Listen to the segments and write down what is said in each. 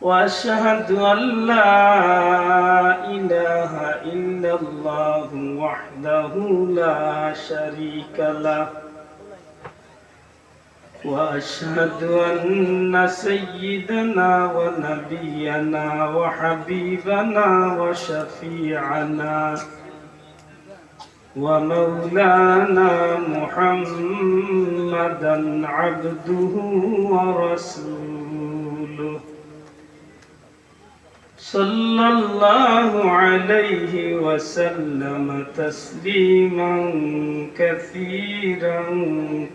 وأشهد أن لا إله إلا الله وحده لا شريك له. وأشهد أن سيدنا ونبينا وحبيبنا وشفيعنا ومولانا محمدا عبده ورسوله. صلى الله عليه وسلم تسليما كثيرا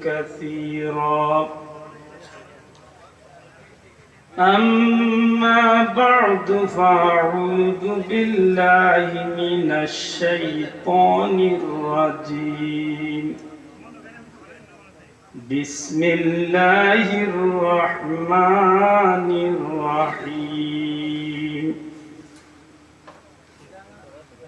كثيرا. أما بعد فأعوذ بالله من الشيطان الرجيم. بسم الله الرحمن الرحيم.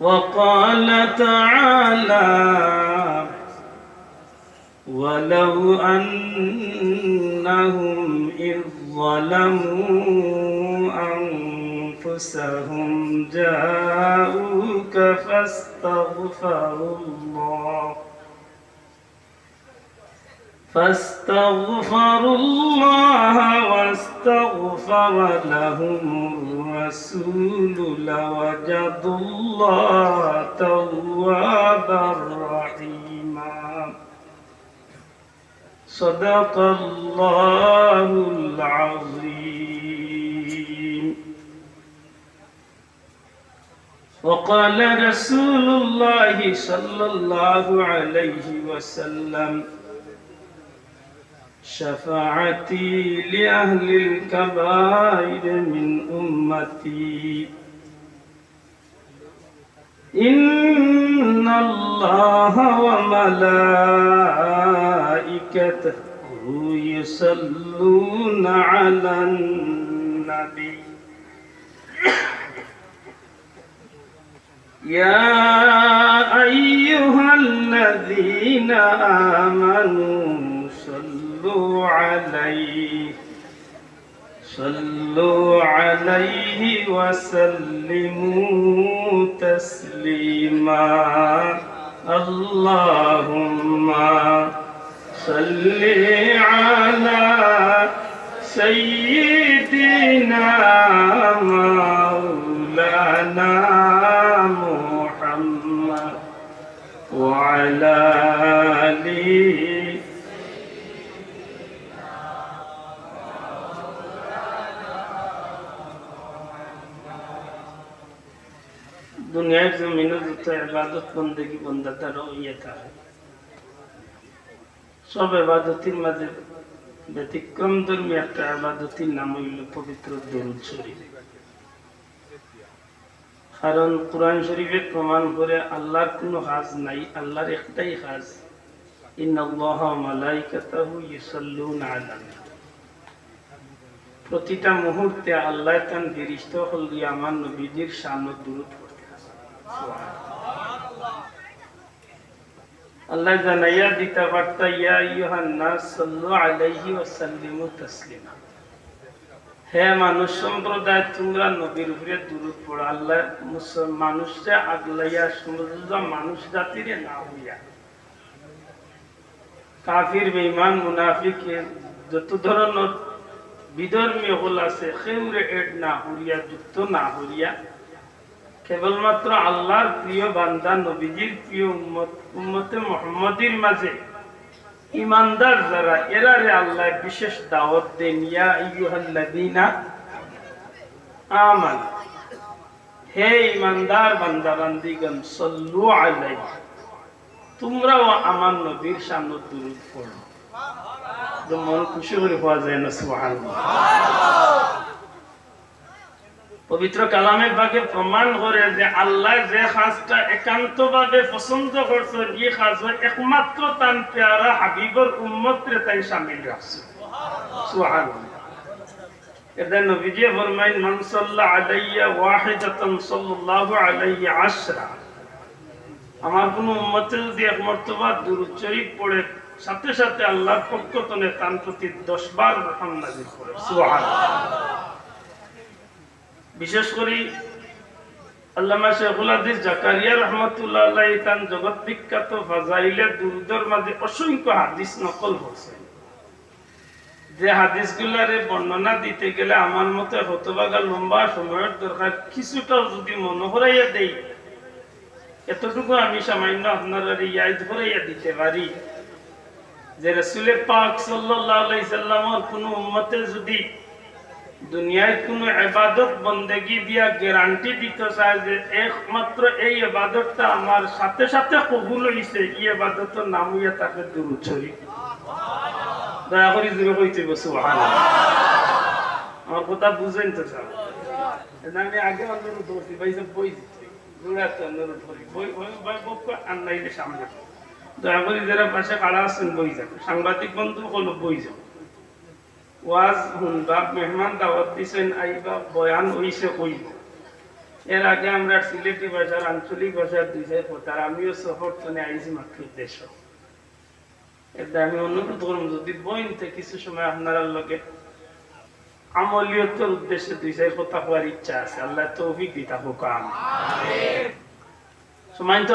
وقال تعالى ولو أنهم إذ ظلموا أنفسهم جاءوك فاستغفروا الله. فاستغفروا الله واستغفر لهم الرسول لوجدوا الله توابا رحيما. صدق الله العظيم. وقال رسول الله صلى الله عليه وسلم شفاعتي لأهل الكبائر من أمتي. إن الله وملائكته يصلون على النبي. يا أيها الذين آمنوا صلوا عليه. صلوا عليه وسلموا تسليما. اللهم صل على سيدنا مولانا محمد وعلى آله যত ইবাদত বন্দেগী বন্দা তারা ইয়ে থাকে। সব এবাদতির মাঝে ব্যতিক্রম ধর্মী একটা আবাদতির নাম হইল পবিত্র দরুদ শরীফ। কারণ কোরআন শরীফে প্রমাণ করে আল্লাহর কোনো কাজ নাই, আল্লাহর একটাই আলা প্রতিটা মুহূর্তে আল্লাহ তান ফেরিস্ত হল আমার নবীজির সামনে দূরত করতে আল্লাহ জানাইয়া দিতে পারতা ইয়া আইয়ুহান নাস, সাল্লু আলাইহি ওয়া সাল্লিমু তাসলিমা। হে মানুষ, সম্প্রদায়, তোমরা নবীর উপরে দূরত পড়ো। আল্লাহ মানুষকে আগলাইয়া সমুদ্র মানুষ জাতিরে না হইয়া। কাফির, বেঈমান, মুনাফিক যত ধরনের বিধর্মী হল আছে সেউরে এড না হরিয়া যুক্ত না হরিয়া কেবলমাত্র আল্লাহর প্রিয় বান্দা, নবীজির প্রিয় উম্মত মোহাম্মদীর মাঝে। ইমানদার যারা, এরারে আল্লাহ বিশেষ দাওয়াত দেন, ইয়া আইয়ুহাল্লাযীনা আমান হে ইমানদার বান্দা বান্দিগণ সাল্লু আলাইহি, তোমরাও আমার নবীর সামনে দুরূদ পড়ো। মন খুশি করে পাওয়া যায় না, সুবহানাল্লাহ। পবিত্র কালামে বাকে প্রমাণ করে যে আল্লাহ যে কাজটা একান্ত ভাবে পছন্দ করছেন এই কাজ একমাত্র তান পেয়ারা হাবিবর উম্মত রে তাই শামিল রাখছে। এদের নবীজি ফরমাইন মান সাল্লা আলাইয়া ওয়াহিদাতান সাল্লাল্লাহু আলাইহি আশরা। আমার কোন উম্মতে যদি এক মর্তবা দুরূদ শরীফ পড়ে, সাথে সাথে আল্লাহর পক্ষ থেকে তার প্রতি 10 বার রহম নাযিল করে সুবহানাল্লাহ। বিশেষ করে আল্লামা শেখুল হাদিস জাকারিয়া রহমতুল্লাহ তান জগৎ বিখ্যাত ফাজাইলে দুরুদের মাঝে অসংখ্য হাদিস নকল করছেন যে হাদিসগুলারে বর্ণনা দিতে গেলে আমার মতে হতবাগা লম্বা সময়ের দরকার। কিছুটাও যদি মনে হরাইয়া দেই, এতটুকু আমি সামান্য আপনারা ইয়াদ হরাইয়া দিতে পারি যে রসুলে পাক আলাইহি সাল্লামের কোনো উম্মতে যদি দুনিয়ায় কোন এবাদত বন্দেগি দিয়া গ্যারান্টি দিতে চায় যে একমাত্র এই এবাদতটা আমার সাথে সাথে কবুল হইছে, এই এবাদতের নাম হইয়া তাকে দুরুদ শরীফ। দয়া করে জুড়ে কইতে সুবহানাল্লাহ। আমার কথা বুঝেন তো স্যার। আমি আগে অনুরোধ করছি ভাই সব বই জোড়াতে অনুরোধ করি বই বই বই বক আর নাইলে সামনে। দয়া করে যারা পাশে কারা আছেন, বই যাবে সাংবাদিক বন্ধু হলো বই যাবে ওয়াজ মেহমান দাওয়াত আইবা বয়ান হইছে কইব এর আগে আমরা সিলেটি ভাষার আঞ্চলিক ভাষার চার কথার আমিও সফর তনে আইছি আমি অনুরোধ করব যদি কিছু সময় আপনারা লগে আমলিয়তের উদ্দেশ্যে চার কথা হওয়ার ইচ্ছা আছে, আল্লাহ তৌফিক দিতা হোক আমি সময় তো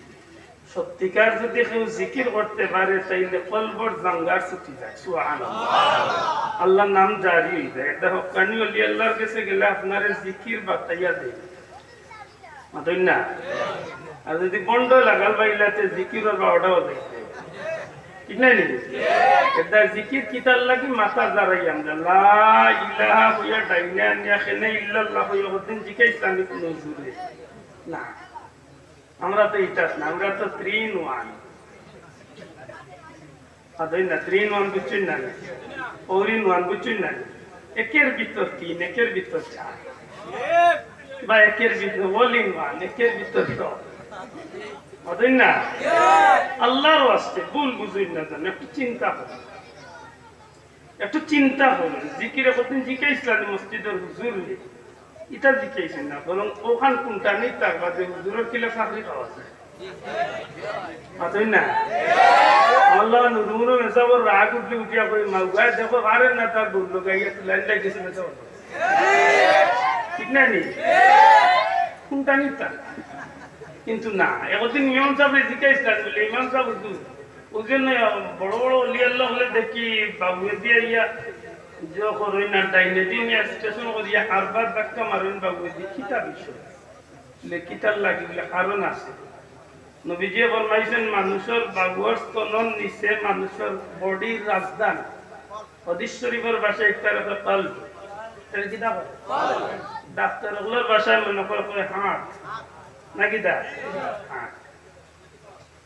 সত্যিকার যদি কেউ জিকির করতে পারে তাইলে কলবর জাঙ্গার ছুটি যায় আল্লাহর নাম জারি হয়ে যায় এটা হকানি অলি আল্লাহর কাছে গেলে আপনার জিকির বাতাইয়া মাতই না আর যদি বন্ড লাগাল বাইলাতে বারোটাও দেখতে ঠিক নাই জিকির লাগি মাথা না আমরা তো ইটাস না আমরা তো ত্রিন ওয়ান ಅದನ್ನ না ত্রিন ওয়ান বুঝছেন না পৌরিন ওয়ান বুঝছেন না একের ভিতর তিন একের ভিতর চার বা একের ভিতর ওলিন ওয়ান একের ভিতর দশ অতই না আল্লাহর আসতে ভুল বুঝুন না জান একটু চিন্তা করুন একটু চিন্তা করুন জিকিরে কতদিন জিকাইছিলেন মসজিদের হুজুর ইটা জিকাইছেন না, বরং ওখান কোনটা নেই, তার বাদে হুজুরের কিলা চাকরি পাওয়া যায় কিন্তু না, একদিন ইমাম সাহেব জিজ্ঞাসা বলে, ইমাম সাহেব ওই জন্য বড় বড় লিয়াল্লাহ হলে দেখি বাবু দিয়া ইয়া যে করই না ডাইনে দিন স্টেশন করিয়া আরবার ধাক্কা মারেন বাবু দি কিতা বিষয়? লেখিতার লাগিলে কারণ আছে। নবীজি ফরমাইছেন মানুষের বাগুয়ার স্তনন নিচে মানুষের বডির রাজধানী। হদিস শরীফের ভাষায় একটা কাল কি দেখো ডাক্তার ওগুলোর ভাষায় মনে করে হাত নাকি দা? হাত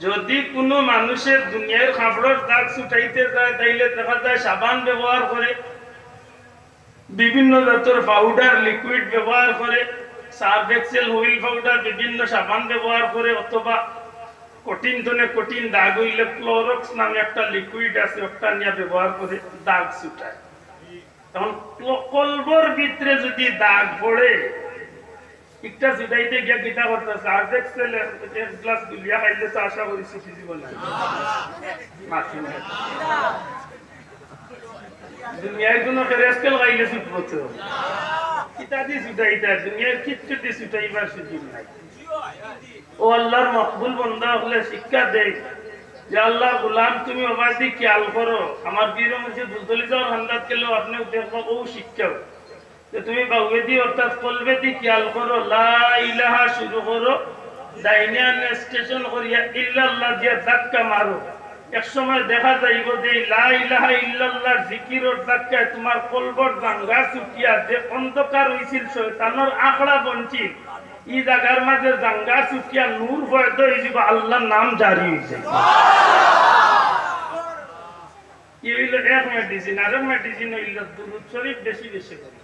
যদি কোনো মানুষের দুনিয়ার খাবড়ের দাগ ছুটাইতে যায়, তাইলে দেখা যায় সাবান ব্যবহার করে বিভিন্ন জাতের পাউডার লিকুইড ব্যবহার করে সার্ফ এক্সেল হুইল পাউডার বিভিন্ন সাবান ব্যবহার করে অথবা কঠিন ধনে কঠিন দাগ হইলে ক্লোরক্স নামে একটা লিকুইড আছে ওটা নিয়ে ব্যবহার করে দাগ ছুটায় তখন কলবর ভিতরে যদি দাগ পড়ে একটা ছুটাইতে গিয়া কিতা করতে সার্ফ এক্সেল এক গ্লাস গুলিয়া খাইলে তো আশা করি ছুটি দিব না দুনিয়ায় কোনো ফেরেস্কেল খাইলে ছুটবো তো কিতা দিয়ে ছুটাইতা দুনিয়ার কিচ্ছু দিয়ে ছুটাইবার সুযোগ নাই। ও আল্লাহর মকবুল বন্ধা হলে শিক্ষা দেয় যে আল্লাহ, গুলাম, তুমি অবাধি খেয়াল করো। আমার বীর মুর্শিদ বুজলি যাওয়ার হান্দাত গেলেও আপনি দেখব ও শিক্ষা। তুমি বাউবেদি অর্থাৎ কলবেদি খেয়াল করো, লা ইলাহা শুরু করো মারো। এক সময় দেখা যাইব যে বঞ্চিত। ই ছুটিয়া নূর এই আল্লাহর নাম জারি হয়েছে ই হইল এক মেডিসিন আর মেডিসিন হইল দুরুদ বেশি বেশি করে।